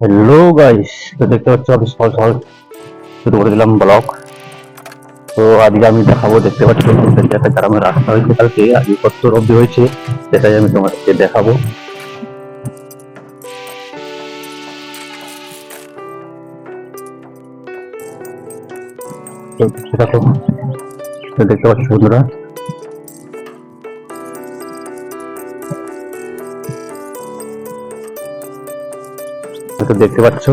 Hello guys তো দেখতে পাচ্ছ, আমি সকাল সকাল শুরু করে দিলাম ব্লগ তো আজকে আমি দেখাবো, দেখতে পাচ্ছ একটা গ্রামের রাস্তা হয়েছে কালকে, আজকে কত অব্দি হয়েছে, সেটাই আমি তোমাদেরকে দেখাবো। সেটা তো দেখতে পাচ্ছ, বন্ধুরা। তো দেখতে পাচ্ছ?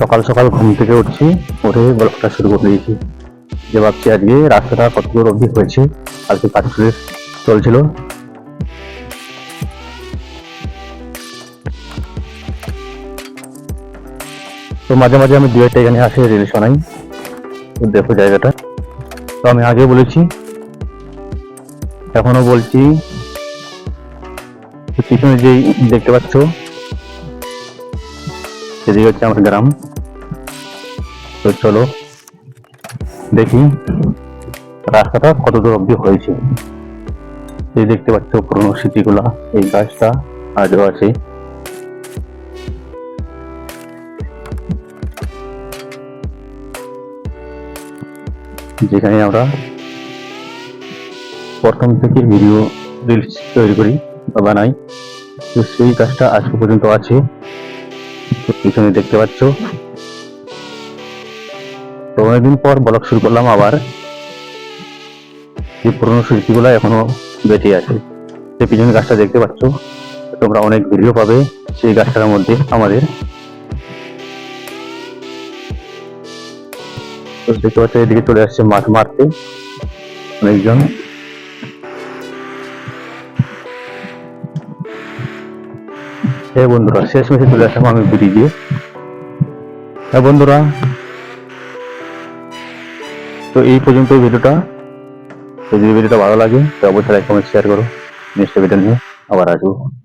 সকাল সকাল ঘুম থেকে উঠছি, উঠে ব্লগটা শুরু করে দিয়েছি। যে ভাবছি আজকে রাস্তাটা কত দূর অবধি হয়েছে, আজকে কাজ চলছিল। তো মাঝে মাঝে আমি দু একটা এখানে আসে রিল শোনাই দেখো জায়গাটা। তো আমি আগে বলেছি, এখনও বলছি পিছনে যেই দেখতে পাচ্ছ সেদিকে হচ্ছে আমার গ্রাম। তো চলো দেখি রাস্তাটা কত দূর অব্দি হয়েছে। এই দেখতে পাচ্ছ পুরোনো স্মৃতিগুলা এই গাছটা আজও আছে। যেখানে আমরা প্রথম থেকে ভিডিও রিলস তৈরি করি বা বানাই। তো সেই কাজটা আজ পর্যন্ত আছে। পিছনে দেখতে পাচ্ছ। তো অনেকদিন পর ব্লগ শুরু করলাম আবার। যে পুরোনো স্মৃতিগুলো এখনও বেঁচে আছে। সেই পিছনে গাছটা দেখতে পাচ্ছ। তোমরা অনেক ভিডিও পাবে সেই গাছটার মধ্যে আমাদের। দেখতে পাচ্ছ, এদিকে চলে আসছে মাছ মারতে। অনেকজন। হ্যাঁ বন্ধুরা, শেষ মেশে চলে আসলাম আমি ব্রিজে। হ্যাঁ বন্ধুরা, তো এই পর্যন্ত ভিডিওটা। তো যদি ভিডিওটা ভালো লাগে, তো অবশ্যই লাইক কমেন্ট শেয়ার করো। নেক্সট ভিডিও নিয়ে আবার আসব।